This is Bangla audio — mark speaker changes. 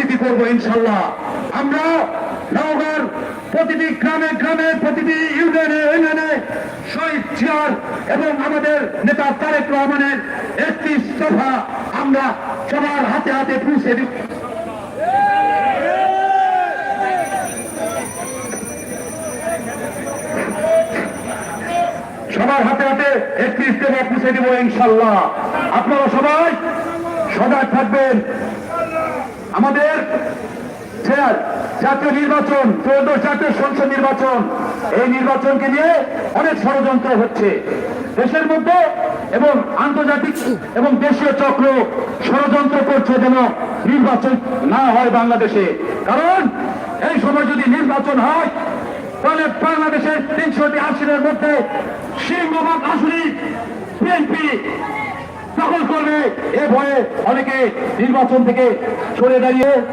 Speaker 1: রাজনীতি করব ইনশাল্লাহ। আমরা নওগাঁর প্রতিটি গ্রামে গ্রামে, প্রতিটি ইউনিয়নে ইউনিয়নে শহীদ জিয়ার এবং আমাদের নেতা তারেক রহমানের একটি সভা আমরা সবার হাতে হাতে পৌঁছে দিব। সবার হাতে হাতে একটি ইস্তেমা পৌঁছে দিব ইনশাল্লাহ। আপনারা সবাই সজাগ থাকবেন। আমাদের জাতীয় নির্বাচন, ত্রয়োদশ জাতীয় সংসদ নির্বাচন, এই নির্বাচনকে নিয়ে অনেক ষড়যন্ত্র হচ্ছে। দেশের মধ্যে এবং আন্তর্জাতিক এবং দেশীয় চক্র ষড়যন্ত্র করছে যেন নির্বাচন না হয় বাংলাদেশে। কারণ এই সময় যদি নির্বাচন হয়, তাহলে বাংলাদেশের তিনশোটি আসনের মধ্যে সিংহভাগ আসনই বিএনপি দখল করবে। এ ভয়ে অনেকে নির্বাচন থেকে সরে দাঁড়িয়ে